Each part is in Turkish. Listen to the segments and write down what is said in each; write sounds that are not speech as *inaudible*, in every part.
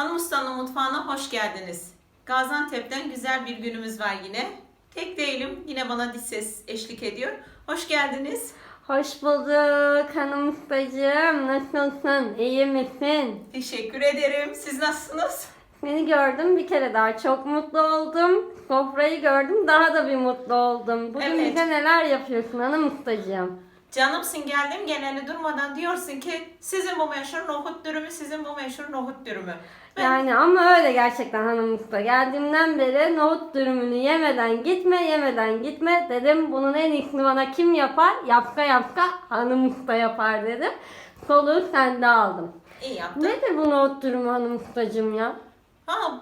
Hanım Usta'nın mutfağına hoş geldiniz. Gaziantep'ten güzel bir günümüz var yine. Tek değilim, yine bana diş ses eşlik ediyor. Hoş geldiniz. Hoş bulduk hanım ustacığım. Nasılsın? İyi misin? Teşekkür ederim. Siz nasılsınız? Seni gördüm bir kere daha çok mutlu oldum. Sofrayı gördüm daha da bir mutlu oldum. Bugün Evet. bize neler yapıyorsun hanım ustacığım? Canımsın geldim genelde durmadan diyorsun ki sizin bu meşhur nohut dürümü, sizin bu meşhur nohut dürümü. Yani ama öyle gerçekten hanım usta. Geldiğimden beri nohut dürümünü yemeden gitme yemeden gitme dedim. Bunun en iyisini bana kim yapar? Yapka yapka hanım usta yapar dedim. Soluğu sende aldım. iyi yaptın. Nedir bu nohut dürümü hanım ustacığım ya? Ha,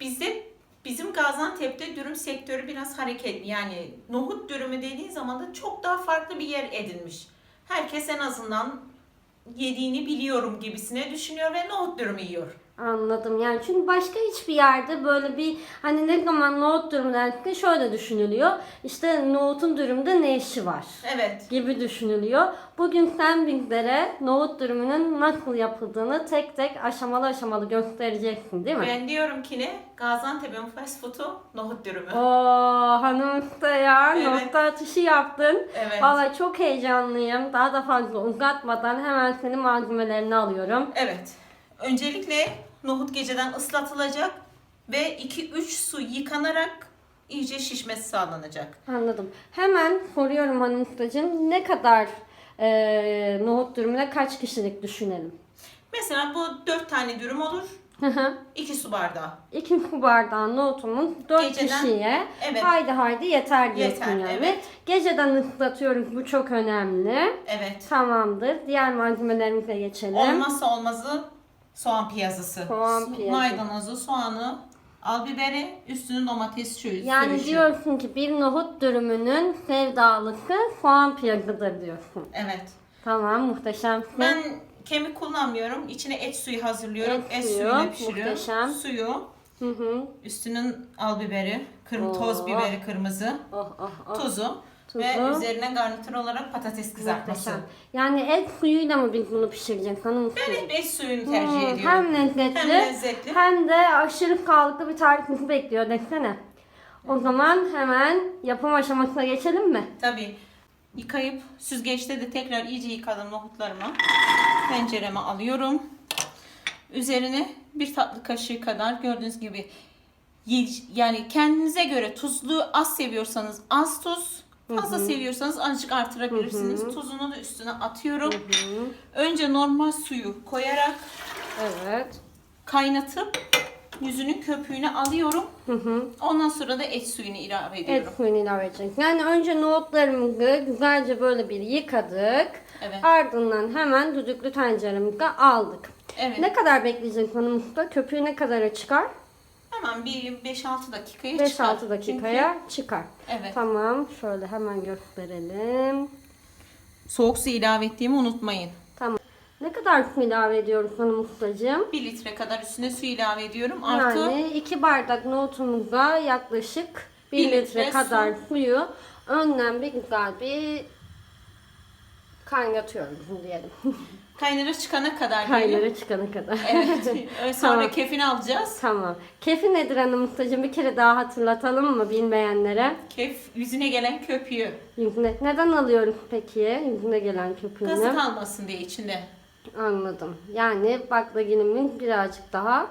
bizde bizim Gaziantep'te dürüm sektörü biraz hareketli. Yani nohut dürümü dediğin zaman da çok daha farklı bir yer edinmiş. Herkes en azından yediğini biliyorum gibisine düşünüyor ve nohut dürümü yiyor. Anladım yani çünkü başka hiçbir yerde böyle bir hani ne zaman nohut dürümü dendiğinde şöyle düşünülüyor. İşte nohutun dürümde ne işi var Evet. gibi düşünülüyor. Bugün sen bizlere nohut dürümünün nasıl yapıldığını tek tek aşamalı aşamalı göstereceksin değil mi? Ben diyorum ki ne? Gaziantep'in fast food'u nohut dürümü. Oo hanım usta ya Evet. nokta atışı yaptın. Evet. Vallahi çok heyecanlıyım. Daha da fazla uzatmadan hemen senin malzemelerini alıyorum. Evet. Öncelikle nohut geceden ıslatılacak ve 2-3 su yıkanarak iyice şişmesi sağlanacak. Anladım. Hemen soruyorum hanım ustacığım. Ne kadar eee nohut dürümüne kaç kişilik düşünelim? Mesela bu 4 tane dürüm olur. Hı hı. 2 su bardağı. İki su bardağı nohutumuz 4 Geceden- kişiye Evet. haydi haydi yeter diyorsun Yeter, yani. evet. Geceden ıslatıyoruz bu çok önemli. Evet. Tamamdır. Diğer malzemelerimize geçelim. Olmazsa olmazı soğan piyazısı. Soğan Su- piyazı. Maydanozu, soğanı, al biberi, üstüne domates suyu. Yani sürüşü. diyorsun ki bir nohut dürümünün sevdalısı soğan piyazıdır diyorsun. Evet. Tamam muhteşem. Ben kemik kullanmıyorum. İçine et suyu hazırlıyorum. Et Et, suyu, suyuyla pişiriyorum. muhteşem. Suyu, Hı hı. üstünün al biberi, kırm toz Oo. biberi kırmızı, Oh oh oh. tuzu, Tuzu. ve üzerine garnitür olarak patates kızartması. Muhteşem. Yani et suyuyla mı biz bunu pişireceğiz hanım? Ben hep et suyunu tercih ediyorum. Hem lezzetli Hem lezzetli. hem de aşırı sağlıklı bir tarifimizi bekliyor desene. O zaman hemen yapım aşamasına geçelim mi? Tabii. Yıkayıp süzgeçte de tekrar iyice yıkadım nohutlarımı. Tencereme alıyorum. Üzerine bir tatlı kaşığı kadar gördüğünüz gibi yani kendinize göre tuzlu az seviyorsanız az tuz, fazla seviyorsanız azıcık artırabilirsiniz. Tuzunu da üstüne atıyorum. Önce normal suyu koyarak Evet. kaynatıp yüzünün köpüğünü alıyorum. Ondan sonra da et suyunu ilave Et ediyorum. suyunu ilave edeceğiz. Yani önce nohutlarımızı güzelce böyle bir yıkadık. Evet. Ardından hemen düdüklü tenceremize aldık. Evet. Ne kadar bekleyecek hanım usta? Köpüğü ne kadara çıkar? Hemen bir 5-6 dakikaya 5-6 çıkar. dakikaya çıkar. Evet. Tamam. Şöyle hemen gösterelim. Soğuk su ilave ettiğimi unutmayın. Tamam. Ne kadar su ilave ediyoruz hanım ustacığım? 1 litre kadar üstüne su ilave ediyorum. Artı Yani 2 bardak nohutumuza yaklaşık 1 Bir litre, litre kadar su. suyu önden bir güzel bir kaynatıyoruz diyelim. *laughs* kaynara çıkana kadar diyelim. Kaynara çıkana kadar. Evet. *laughs* Sonra Tamam. kefini alacağız. tamam. Kefi nedir hanım ustacığım? Bir kere daha hatırlatalım mı bilmeyenlere? Kef yüzüne gelen köpüğü. Yüzüne. Neden alıyoruz peki yüzüne gelen köpüğünü? Gazı kalmasın diye içinde. Anladım. Yani baklagilimin birazcık daha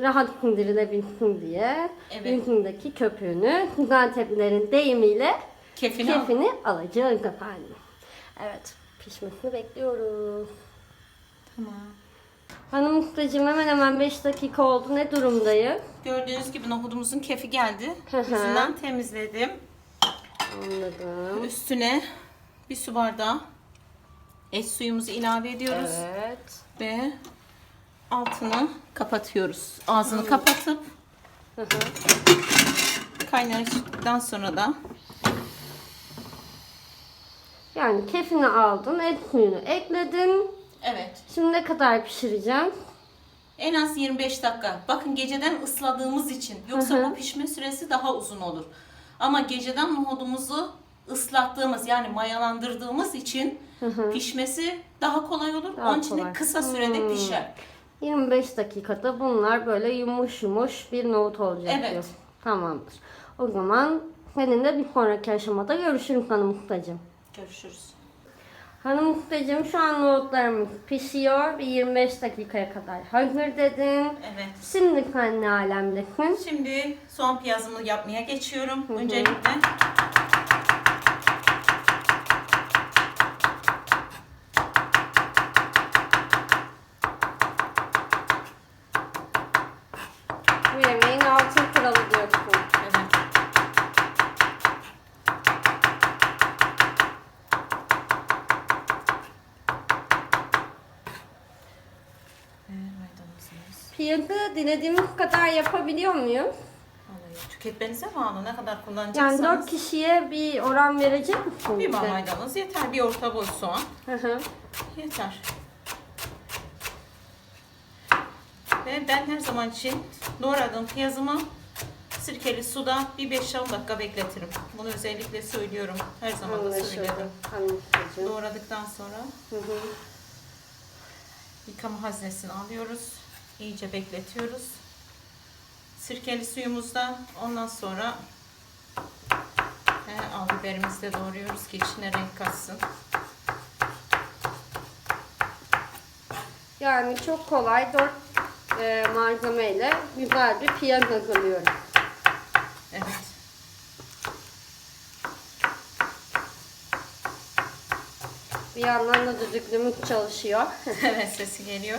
rahat sindirilebilsin diye Evet. yüzündeki köpüğünü Gaziantep'lilerin deyimiyle Kefini, al. alacağız efendim. Evet pişmesini bekliyoruz. Tamam. Hanım ustacığım hemen hemen 5 dakika oldu. Ne durumdayız? Gördüğünüz gibi nohudumuzun kefi geldi. Hı hı. Yüzünden temizledim. Anladım. Üstüne bir su bardağı et suyumuzu ilave ediyoruz. Evet. Ve altını kapatıyoruz. Ağzını kapatıp Hı hı. kaynadıktan sonra da Yani kefini aldın, et suyunu ekledin. evet Şimdi ne kadar pişireceğim? en az 25 dakika. Bakın geceden ısladığımız için yoksa Hı hı. bu pişme süresi daha uzun olur. Ama geceden nohudumuzu ıslattığımız yani mayalandırdığımız için pişmesi daha kolay olur. Daha Onun için de kolay. kısa sürede Hmm. pişer. 25 dakikada bunlar böyle yumuş yumuş bir nohut olacak Evet. diyor. Tamamdır. O zaman seninle bir sonraki aşamada görüşürüz hanım ustacığım. Görüşürüz. Hanım ustacığım şu an nohutlarımız pişiyor. Bir 25 dakikaya kadar hazır dedin. Evet. Şimdi sen ne alemdesin? Şimdi soğan piyazımı yapmaya geçiyorum. Öncelikle Bu yemeğin altın kralı diyorsun. evet. Ee, maydanozumuz. Piyazı dilediğimiz kadar muyuz? Vallahi tüketmenize bağlı. Ne kadar Yani kullanacaksınız. 4 kişiye bir oran verecek misin? bir bize? maydanoz yeter. Bir orta boy soğan Hı hı. yeter. Ve ben her zaman için doğradığım piyazımı sirkeli suda bir 5-10 dakika bekletirim. Bunu özellikle söylüyorum. Her zaman da Anlaşıldı. söyledim. Ustacığım. Doğradıktan sonra Hı hı. yıkama haznesini alıyoruz. İyice bekletiyoruz. Sirkeli suyumuzda ondan sonra he, al biberimizi de doğruyoruz ki içine renk katsın. Yani çok kolay 4 e, malzemeyle güzel bir piyaz hazırlıyorum. Evet. Bir yandan da düdüklümüz çalışıyor. *laughs* evet sesi geliyor.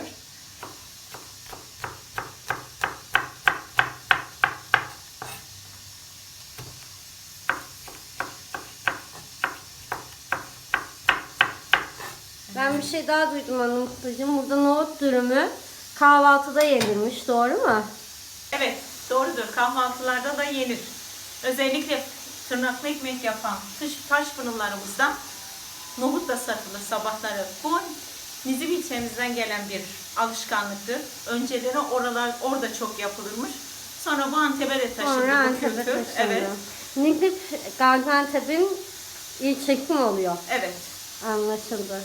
Ben bir şey daha duydum hanım ustacığım. Burada nohut dürümü kahvaltıda yenilmiş. Doğru mu? Evet doğrudur. Kahvaltılarda da yenir. Özellikle tırnaklı ekmek yapan taş, taş fırınlarımızda nohut da satılır sabahları. Bu Nizip ilçemizden gelen bir alışkanlıktır. Önceleri oralar orada çok yapılırmış. Sonra bu Antep'e de taşındı Sonra bu Antep'e kültür. taşındı. Evet. Nidip Gaziantep'in ilçesi mi oluyor? Evet. Anlaşıldı.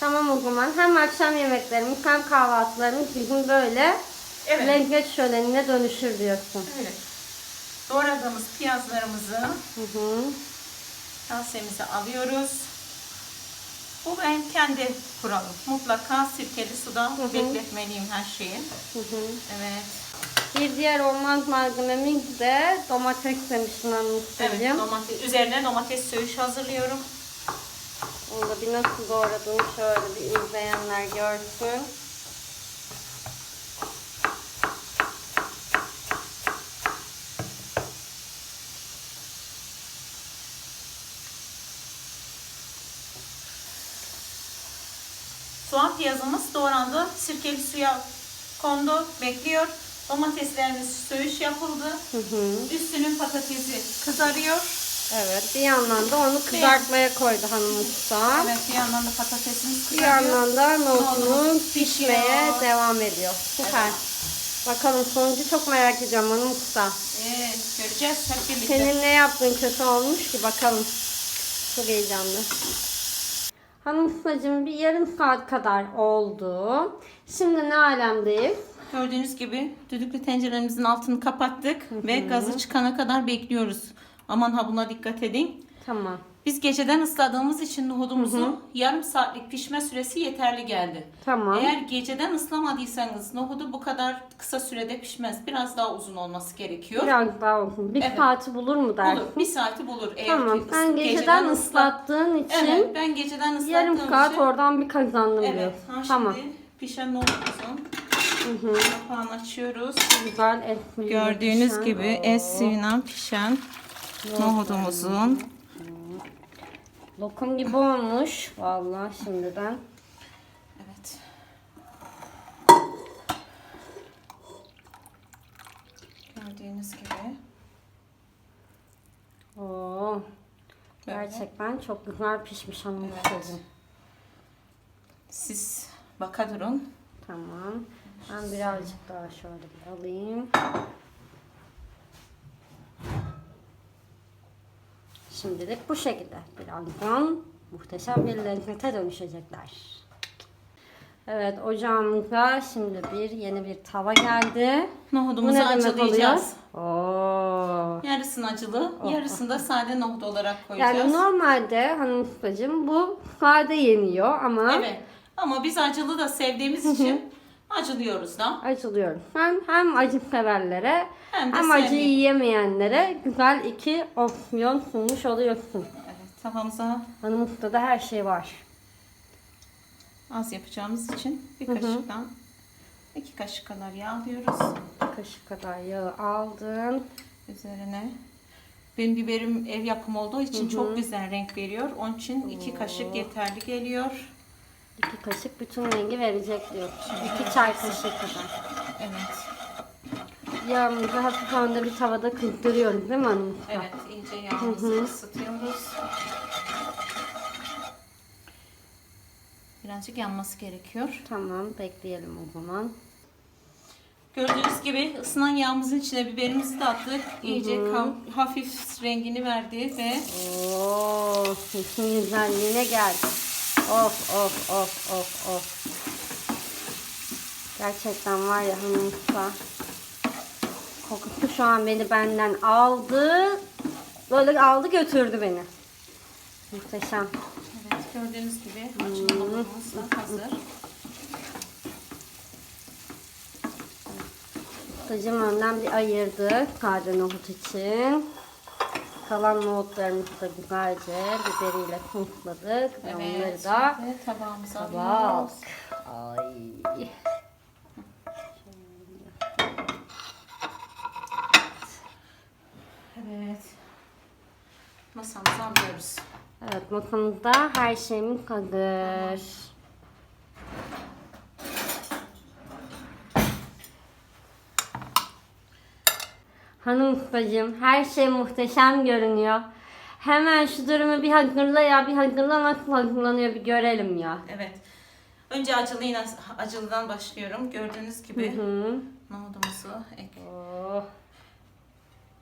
Tamam o zaman hem akşam yemeklerimiz hem kahvaltılarımız bizim böyle Evet. lezzet şölenine dönüşür diyorsun. Öyle. Doğradığımız piyazlarımızı Hı hı. kasemize alıyoruz. Bu benim kendi kuralım. Mutlaka sirkeli suda hı. bekletmeliyim her şeyi. Hı hı. Evet. Bir diğer olmaz malzememiz de domates demiştim hanım Evet, domates, üzerine domates söğüş hazırlıyorum. Onu da bir nasıl doğradığını şöyle bir izleyenler görsün. Soğan piyazımız doğrandı. Sirkeli suya kondu, bekliyor. Domateslerimiz söğüş yapıldı. Hı hı. Üstünün patatesi kızarıyor. Evet bir yandan da onu kızartmaya koydu hanım usta. Evet, bir yandan da patatesimiz Bir kızarıyor. yandan da nohutumuz Nohutumuz pişmeye pişiyor. devam ediyor. Süper. Bakalım sonucu çok merak ediyorum hanım usta. Evet, göreceğiz hep birlikte. Senin ne yaptığın kötü olmuş ki bakalım. Çok heyecanlı. Hanım ustacığım bir yarım saat kadar oldu. Şimdi ne alemdeyiz? Gördüğünüz gibi düdüklü tenceremizin altını kapattık ve gazı çıkana kadar bekliyoruz. Aman ha buna dikkat edin. Tamam. Biz geceden ısladığımız için nohudumuzu yarım saatlik pişme süresi yeterli geldi. Tamam. Eğer geceden ıslamadıysanız nohudu bu kadar kısa sürede pişmez. Biraz daha uzun olması gerekiyor. Biraz daha olsun. Bir Evet. saati bulur mu dersin? Olur. Bir saati bulur. Eğer Tamam. ki ıs- Sen geceden ıslat- ıslattığın için Evet ben geceden ıslattığım yarım saat için. oradan bir kazandım Evet. diyorsun. Ha, şimdi Tamam. pişen nohudumuzun Hı hı. kapağını açıyoruz. Güzel et suyuyla Gördüğünüz pişen. gibi et suyuna pişen nohudumuzun Lokum gibi olmuş. Vallahi şimdiden. evet. Gördüğünüz gibi Oo. Böyle. Gerçekten çok güzel pişmiş hanım Evet. siz baka durun. Tamam. Ben birazcık daha şöyle bir alayım. Şimdilik bu şekilde. Birazdan muhteşem bir lezzete dönüşecekler. Evet ocağımıza şimdi bir yeni bir tava geldi. Nohudumuzu acılayacağız. Oo. Yarısını acılı, yarısını da sade nohut olarak Yani koyacağız. normalde hanım ustacığım bu sade yeniyor ama Evet. Ama biz acılı da sevdiğimiz için *laughs* acılıyoruz da. acılıyoruz. Hem, hem acı severlere Hem hem, acı sevmeyen. yiyemeyenlere güzel iki opsiyon sunmuş oluyorsun. Evet, tavamıza Hanım ustada her şey var. az yapacağımız için bir kaşıktan iki kaşık kadar yağ alıyoruz. Kaşık kadar yağı aldın. Üzerine benim biberim ev yapımı olduğu için çok güzel renk veriyor. Onun için iki kaşık yeterli geliyor. İki kaşık bütün rengi verecek diyor. İki çay kaşığı kadar. Evet. Yağımızı hafif önde bir tavada kızdırıyoruz değil mi hanım? Evet, iyice yağımızı ısıtıyoruz. Birazcık yanması gerekiyor. Tamam bekleyelim o zaman. Gördüğünüz gibi ısınan yağımızın içine biberimizi de attık. İyice kav- hafif rengini verdi ve Oo, sesin güzelliğine gel. Of of of of of. Gerçekten var ya hanım usta. Kokusu şu an beni benden aldı. Böyle aldı götürdü beni. Muhteşem. evet, gördüğünüz gibi nohutumuz da hazır. Ustacım önden bir ayırdı sade nohut için. Kalan nohutlarımızı da güzelce biberiyle tuzladık. Ve Evet, onları da şimdi tabağımıza alıyoruz. Ay. Evet. Masamıza alıyoruz. Evet masamızda her şeyimiz hazır. Hanım ustacığım her şey muhteşem görünüyor. Hemen şu durumu bir hazırla ya bir hazırla nasıl hazırlanıyor bir görelim ya. Evet. Önce acılıyla acılıdan başlıyorum. Gördüğünüz gibi Hı. nohudumuzu ek. Oh.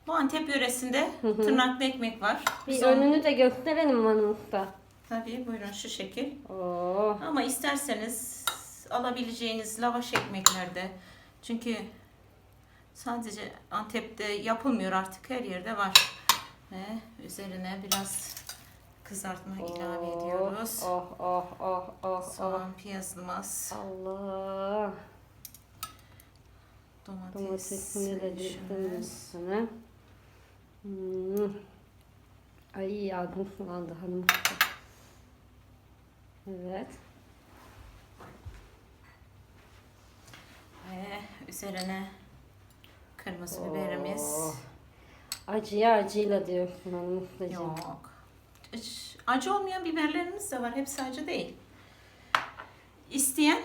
Bu Antep yöresinde tırnaklı ekmek var. Bir onu- önünü de gösterelim hanım usta. Tabii buyurun şu şekil. Oh. Ama isterseniz alabileceğiniz lavaş ekmeklerde. Çünkü sadece Antep'te yapılmıyor artık her yerde var. Ve üzerine biraz kızartma ilave ediyoruz. Oh oh oh oh oh. Soğan, piyazımız, Allah. domates, Domatesini de üstüne. Hmm. Ay ağzım sulandı hanım. Evet. Ve üzerine kırmızı biberimiz. Oh. Acıya acıyla hanım ustacığım. Yok. Hiç Acı olmayan biberlerimiz de var. Hepsi acı değil. İsteyen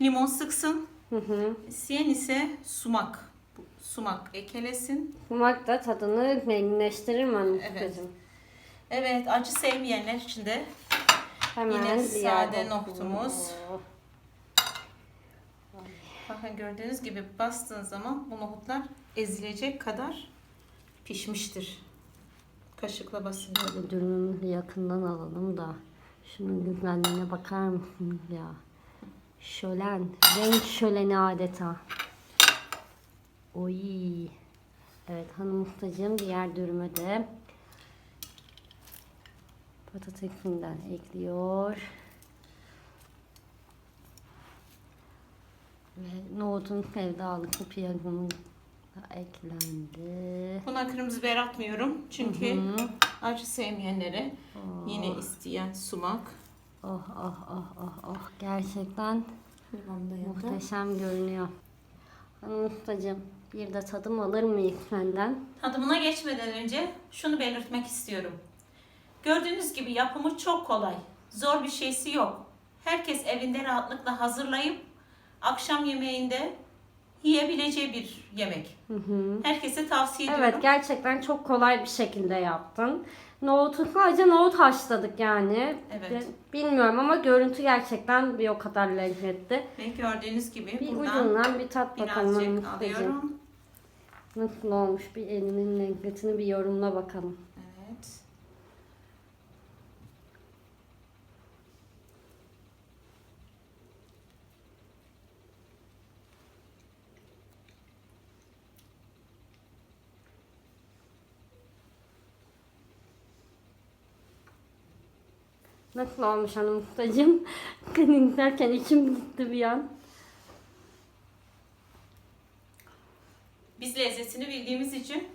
limon sıksın. Hı hı. İsteyen ise sumak. Sumak ekelesin. Sumak da tadını zenginleştirir mi hanım Evet. Evet acı sevmeyenler için de Hemen Yine bir sade bakın. nohutumuz. Oh. Bakın gördüğünüz gibi bastığın zaman bu nohutlar ezilecek kadar pişmiştir. Kaşıkla basın. Böyle dürümümüzü yakından alalım da şunun güzelliğine bakar mısınız ya? Şölen, renk şöleni adeta. Oy. Evet hanım ustacığım diğer dürüme de patatesinden ekliyor. Ve nohutun sevdalısı piyazımız da eklendi. Buna kırmızı biber atmıyorum. Çünkü acı sevmeyenlere yine isteyen sumak. Oh oh oh oh oh gerçekten muhteşem görünüyor. Hanım ustacığım bir de tadım alır mıyız senden? Tadımına geçmeden önce şunu belirtmek istiyorum. Gördüğünüz gibi yapımı çok kolay. Zor bir şeysi yok. Herkes evinde rahatlıkla hazırlayıp akşam yemeğinde yiyebileceği bir yemek. Herkese tavsiye ediyorum. Evet gerçekten çok kolay bir şekilde yaptın. Nohutu *laughs* sadece nohut haşladık yani. Evet. Bi- Bilmiyorum ama görüntü gerçekten bir o kadar lezzetli. Ve gördüğünüz gibi Bir buradan ucundan bir tat bakalım birazcık alıyorum. Nasıl olmuş bir elinin lezzetini bir yorumla bakalım. Evet. Nasıl olmuş hanım ustacığım? *laughs* Kının derken içim gitti bir an. Biz lezzetini bildiğimiz için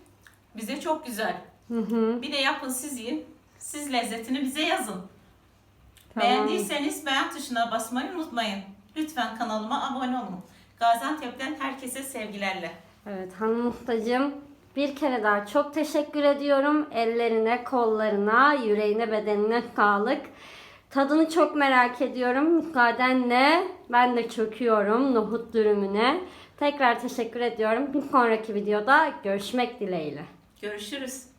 bize çok güzel. Hı hı. Bir de yapın siz yiyin. Siz lezzetini bize yazın. Tamam. Beğendiyseniz beğen tuşuna basmayı unutmayın. Lütfen kanalıma abone olun. Gaziantep'ten herkese sevgilerle. Evet hanım ustacığım bir kere daha çok teşekkür ediyorum. Ellerine, kollarına, yüreğine, bedenine sağlık. Tadını çok merak ediyorum. Müsaadenle ben de çöküyorum nohut dürümüne. Tekrar teşekkür ediyorum. Bir sonraki videoda görüşmek dileğiyle. Görüşürüz.